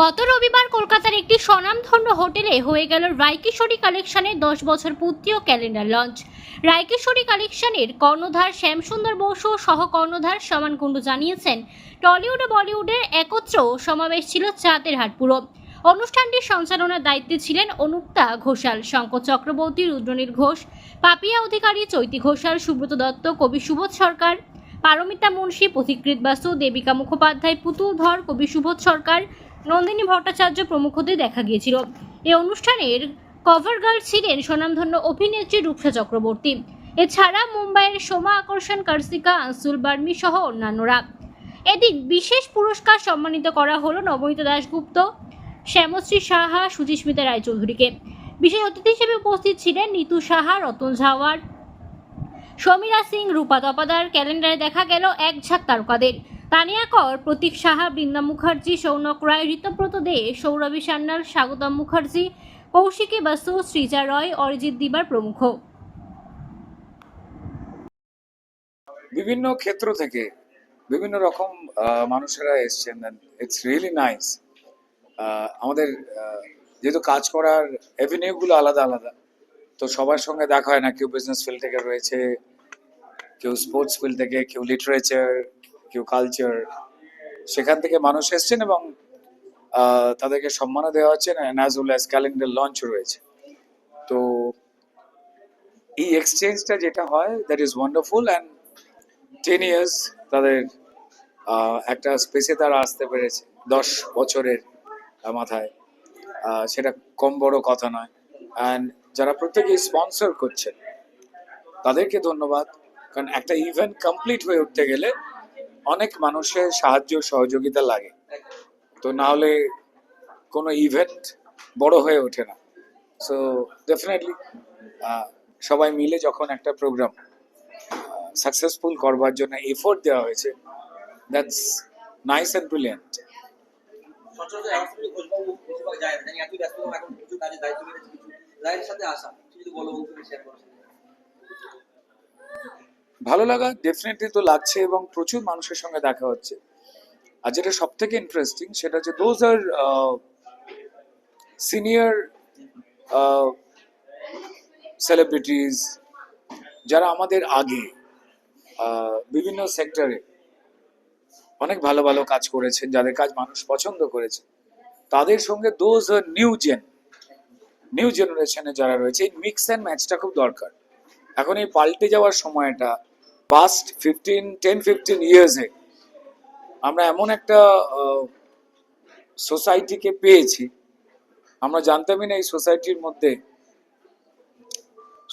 গত রবিবার কলকাতার একটি স্বনামধন্য হোটেলে হয়ে গেল রায়কিশোরী কালেকশনের দশ বছর পূর্তি ও ক্যালেন্ডার লঞ্চ। রায়কিশোরী কালেকশনের কর্ণধার শ্যামসুন্দর বসু সহ কর্ণধার সমান কুণ্ডু জানিয়েছেন, টলিউড ও বলিউডের একত্র সমাবেশ ছিল চাঁদের হাট পুরো অনুষ্ঠানটির সঞ্চালনার দায়িত্বে ছিলেন অনুক্তা ঘোষাল, শঙ্কর চক্রবর্তী, রুদ্রনীল ঘোষ, পাপিয়া অধিকারী চৈতি ঘোষাল, সুব্রত দত্ত, কবি সুবোধ সরকার পারমিতা মুন্সী পথিকৃত বাসু, দেবিকা মুখোপাধ্যায়, পুতুল ধর, কবি সুবোধ সরকার, নন্দিনী ভট্টাচার্য প্রমুখদের দেখা গিয়েছিল। এই অনুষ্ঠানের কভার গার্ল ছিলেন স্বনামধন্য অভিনেত্রী রূপসা চক্রবর্তী। এছাড়া মুম্বাইয়ের সোমা আকর্ষণ কার্সিকা আনসুল বার্মি সহ অন্যান্যরা। এদিন বিশেষ পুরস্কার সম্মানিত করা হলো নবনীতা দাশগুপ্ত, শ্যামশ্রী সাহা সুচিস্মিতা রায়চৌধুরীকে। বিশেষ অতিথি হিসেবে উপস্থিত ছিলেন নিতু সাহা, রতন ঝাওয়ার সমীরা সিং রূপা তপাদার ক্যালেন্ডারে দেখা গেল এক ঝাঁক তারকাদের। তানিয়া কর, প্রতীক সাহা, বৃন্দা মুখার্জি, সৌনক রায়, ঋতব্রত দে, সৌরভী সান্যাল, স্বাগতম মুখার্জি, কৌশিকী বাসু শ্রীজা রয়, অরিজিৎ দিবার প্রমুখ। বিভিন্ন ক্ষেত্র থেকে বিভিন্ন রকম মানুষেরা এসছেন ইটস রিয়েলি নাইস আমাদের যেহেতু কাজ করার অ্যাভিনিউগুলো আলাদা আলাদা। তো সবার সঙ্গে দেখা হয় না। কেউ বিজনেস ফিল্ড থেকে রয়েছে, কেউ স্পোর্টস ফিল্ড থেকে, কেউ লিটারেচার কেউ কালচার সেখান থেকে মানুষ এসছেন এবং তাদেরকে সম্মানও দেওয়া হচ্ছে অ্যাজ ক্যালেন্ডার লঞ্চ রয়েছে। তো এই এক্সচেঞ্জটা যেটা হয় that is wonderful and ten years তাদের একটা স্পেসে তারা আসতে পেরেছে, দশ বছরের মাথায়। সেটা কম বড় কথা নয়। অ্যান্ড যারা প্রত্যেকে স্পন্সর করছেন, তাদেরকে ধন্যবাদ। কারণ একটা ইভেন্ট কমপ্লিট হয়ে উঠতে গেলে অনেক মানুষের সাহায্য, সহযোগিতা লাগে। তো না হলে কোনো ইভেন্ট বড় হয়ে ওঠে না। সো ডেফিনেটলি সবাই মিলে যখন একটা প্রোগ্রাম সাকসেসফুল করবার জন্য এফোর্ট দেওয়া হয়েছে দ্যাটস নাইস অ্যান্ড ব্রিলিয়েন্ট সচরাচর রায়ের সাথে আসা। যদি বলো শেয়ার করো। ভালো লাগা ডেফিনেটলি তো লাগছে এবং প্রচুর মানুষের সঙ্গে দেখা হচ্ছে। আর যেটা সব থেকে ইন্টারেস্টিং সেটা হচ্ছে দোজ আর সিনিয়র সেলিব্রিটিজ যারা আমাদের আগে বিভিন্ন সেক্টরে অনেক ভালো ভালো কাজ করেছেন, যাদের কাজ মানুষ পছন্দ করেছে। তাদের সঙ্গে those are new gen new জেনারেশনে যারা রয়েছে, এই মিক্স অ্যান্ড ম্যাচটা খুব দরকার। এখন এই পাল্টে যাওয়ার সময়টা পাস্ট ফিফটিন টেন ফিফটিন ইয়ার্সে আমরা এমন একটা সোসাইটিকে পেয়েছি, আমরা জানতামই না এই সোসাইটির মধ্যে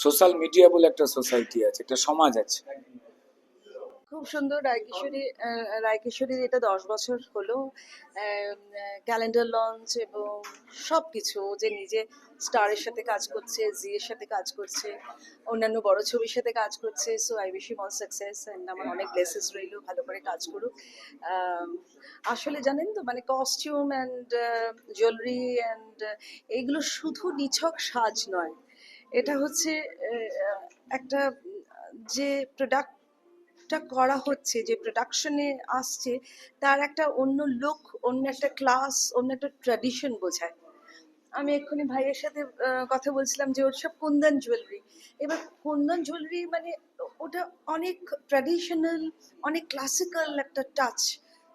সোশ্যাল মিডিয়া বলে একটা সোসাইটি আছে, একটা সমাজ আছে। খুব সুন্দর রায়কিশোরী রায়কিশোরীর এটা দশ বছর হলো। ক্যালেন্ডার লঞ্চ এবং সব কিছু যে নিজে স্টারের সাথে কাজ করছে জি এর সাথে কাজ করছে, অন্যান্য বড় ছবির সাথে কাজ করছে so I wish him all success and আমার অনেক ব্লেসেস রইল, ভালো করে কাজ করুক। আসলে জানেন তো মানে কস্টিউম অ্যান্ড জুয়েলারি অ্যান্ড এইগুলো শুধু নিছক সাজ নয়। এটা হচ্ছে একটা যে প্রোডাক্ট টা করা হচ্ছে, যে প্রোডাকশনে আসছে, তার একটা অন্য লুক অন্য একটা ক্লাস অন্য একটা ট্র্যাডিশন বোঝায়। আমি এক্ষুনি ভাইয়ের সাথে কথা বলছিলাম যে ওর সব কুন্দন জুয়েলারি এবার কুন্দন জুয়েলারি মানে ওটা অনেক ট্র্যাডিশনাল অনেক ক্লাসিক্যাল একটা touch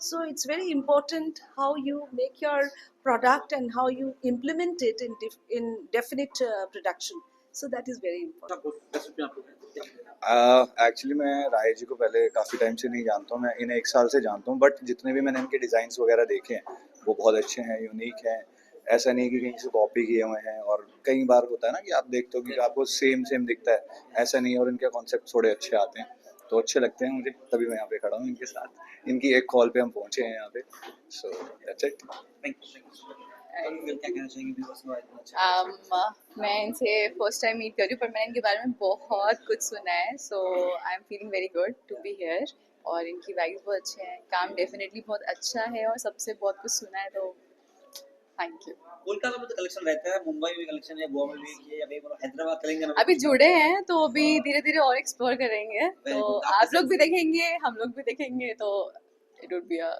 so it's very important how you make your product and how you implement it in in definite production so that is very important actually मैं राय जी को पहले काफ़ी टाइम से नहीं जानता हूँ, मैं इन्हें एक साल से जानता हूँ बट जितने भी मैंने इनके डिज़ाइंस वगैरह देखे हैं, वो बहुत अच्छे हैं यूनिक हैं। ऐसा नहीं कि कहीं से कॉपी किए हुए हैं और कई बार होता है ना कि आप देखते हो कि आपको सेम सेम दिखता है, ऐसा नहीं और इनके कॉन्सेप्ट थोड़े अच्छे आते हैं। तो अच्छे लगते हैं मुझे, तभी मैं यहाँ पे खड़ा हूँ इनके साथ। इनकी एक कॉल पे हम पहुँचे हैं यहाँ पे। So that's it thank you अच्छा um, मैं इनसे फ़र्स्ट टाइम मीट कर रही हूँ पर मैंने इनके बारे में बहुत कुछ सुना है so I am feeling very good to be here और इनकी वाइब्स बहुत अच्छे हैं काम डेफिनेटली बहुत अच्छा है और सबसे बहुत कुछ सुना है तो थैंक यू कोलकाता में तो कलेक्शन रहता है मुंबई में कलेक्शन है गोवा में भी है या हैदराबाद तेलंगाना अभी जुड़े हैं। तो अभी धीरे धीरे और एक्सप्लोर करेंगे तो आप लोग भी देखेंगे हम लोग भी देखेंगे तो it would be a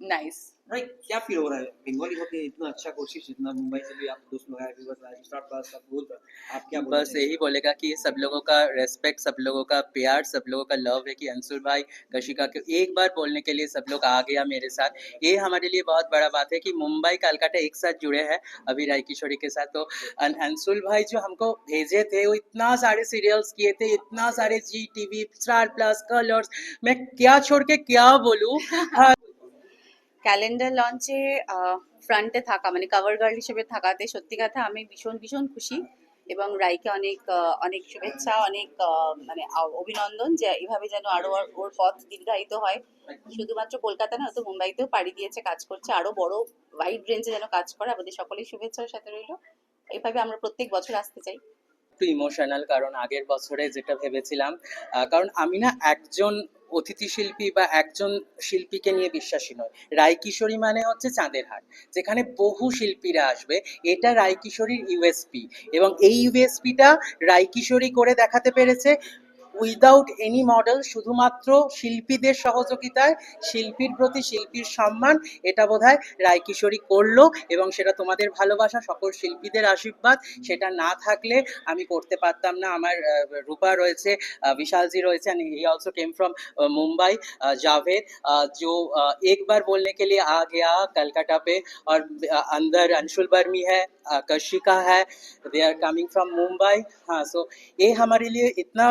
nice भाई क्या फील हो रहा है? बंगाली होके इतना अच्छा कोशिश इतना मुंबई से भी आप दोस्त लोग आए विवर आए स्टार्ट पास सब बोल आप क्या बोल बस यही बोलेगा कि सब लोगों का रेस्पेक्ट सब लोगों का प्यार सब लोगों का लव है कि अंशुल भाई कशिका के एक बार बोलने के लिए सब लोग आ गया मेरे साथ। ये हमारे लिए बहुत बड़ा बात है कि मुंबई कलकत्ता एक साथ जुड़े हैं अभी राय किशोरी के साथ। तो अंशुल भाई जो हमको भेजे थे वो इतना सारे सीरियल्स किए थे इतना सारे Zee TV Star Plus Colors मैं क्या छोड़ के क्या बोलूँ? ক্যালেন্ডার লঞ্চে ফ্রন্টে থাকা মানে কভার গার্ল হিসেবে থাকাতে সত্যি কথা আমি ভীষণ ভীষণ খুশি। এবং রাইকে অনেক অনেক শুভেচ্ছা, অনেক মানে অভিনন্দন যে এভাবে যেন আরও ওর- পথ দীর্ঘায়িত হয়। শুধুমাত্র কলকাতা না, ও তো মুম্বাইতেও পাড়ি দিয়েছে, কাজ করছে, আরও বড় ওয়াইড রেঞ্জে যেন কাজ করে। আমাদের সকলেই শুভেচ্ছার সাথে রইল। এভাবে আমরা প্রত্যেক বছর আসতে চাই। একটু ইমোশনাল কারণ আগের বছরে যেটা ভেবেছিলাম কারণ আমি না একজন অতিথি শিল্পী বা একজন শিল্পীকে নিয়ে বিশ্বাসী নয়। রায়কিশোরী মানে হচ্ছে চাঁদের হাট, যেখানে বহু শিল্পীরা আসবে। এটা রায়কিশোরীর ইউএসপি এবং এই ইউএসপিটা রায়কিশোরী করে দেখাতে পেরেছে। উইদাউট এনি মডেল শুধুমাত্র শিল্পীদের সহযোগিতায় শিল্পীর প্রতি শিল্পীর সম্মান এটা বোধহয় রায়কিশোরী করলো এবং সেটা তোমাদের ভালোবাসা সকল শিল্পীদের আশীর্বাদ সেটা না থাকলে আমি করতে পারতাম না আমার আহ, রূপা রয়েছে আহ, विशाल जी रहे थे he also came from Mumbai Javed uh, जो uh, एक बार बोलने के लिए आ गया कलकत्ता पे और uh, अंदर अंशुल बर्मी है uh, कशिका है they are coming from Mumbai हाँ सो ये हमारे लिए इतना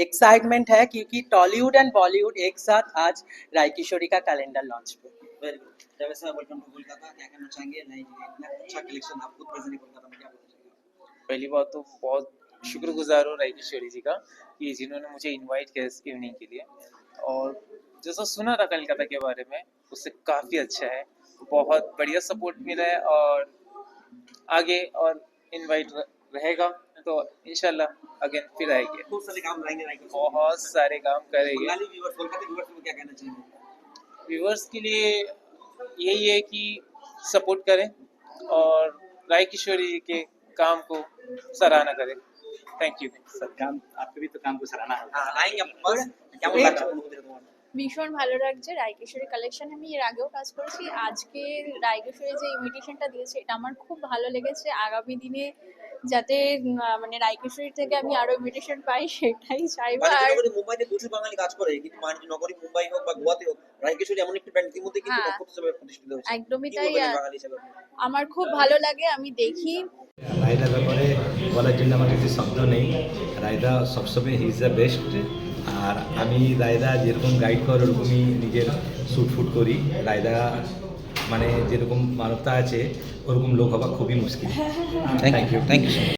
एक्साइटमेंट है क्योंकि टॉलीवुड एंड बॉलीवुड एक साथ आज राय किशोरी का कैलेंडर लॉन्च पे। वेरी गुड जब वेलकम टू कोलकाता क्या कहना चाहेंगे? जी इतना अच्छा कलेक्शन आप प्रेजेंट कोलकाता में क्या पहली बात तो बहुत शुक्रगुजार हूँ राय किशोरी जी का कि जिन्होंने मुझे इनवाइट किया इस इवनिंग के लिए। और जैसा सुना था कलकत्ता के बारे में उससे काफ़ी अच्छा है। बहुत बढ़िया सपोर्ट मिला है और आगे और इनवाइट रहेगा। तो इंशाल्लाह अगेन फिर आएंगे खूब सारे काम लाएंगे लाएंगे बहुत सारे काम करेंगे बंगाली व्यूअर्स कोलकाता व्यूअर्स को क्या कहना चाहेंगे व्यूवर्स के लिए यही है कि सपोर्ट करें और राय किशोरी जी के काम को सराहना करें थैंक यू सब काम आपके भी तो काम को सराहना है हाँ आएंगे हम बस क्या बोल रहा है ভীষণ ভালো লাগছে রায়কিশোরী কালেকশন আমি এর আগেও কাজ করেছি আজকে রায়কিশোরী যে ইনভিটেশনটা দিয়েছে এটা আমার খুব ভালো লেগেছে আগামী দিনে যাতে মানে রায়কিশোরী থেকে আমি আরও ইনভিটেশন পাই সেটাই চাইব। আর মুম্বাইতে প্রচুর বাঙালি কাজ করে কিন্তু বাণিজ্য নগরী মুম্বাই হোক বা গোয়াতে হোক রায়কিশোরী এমন একটি ব্র্যান্ড ইতিমধ্যে কিন্তু হ্যাঁ। নক্ষত্র হিসেবে প্রতিষ্ঠিত হয়েছে। একদমই তাই আমার খুব ভালো লাগে আমি দেখি। রায়দার ব্যাপারে বলার জন্য আমার কাছে শব্দ নেই। রায়দা সবসময় হি ইজ দ্য বেস্ট আর আমি রায়দা যেরকম গাইড করে ওরকমই নিজের শ্যুট ফুট করি। রায়দা মানে যেরকম মানবতা আছে ওরকম লোক হওয়া খুবই মুশকিল। Thank you thank you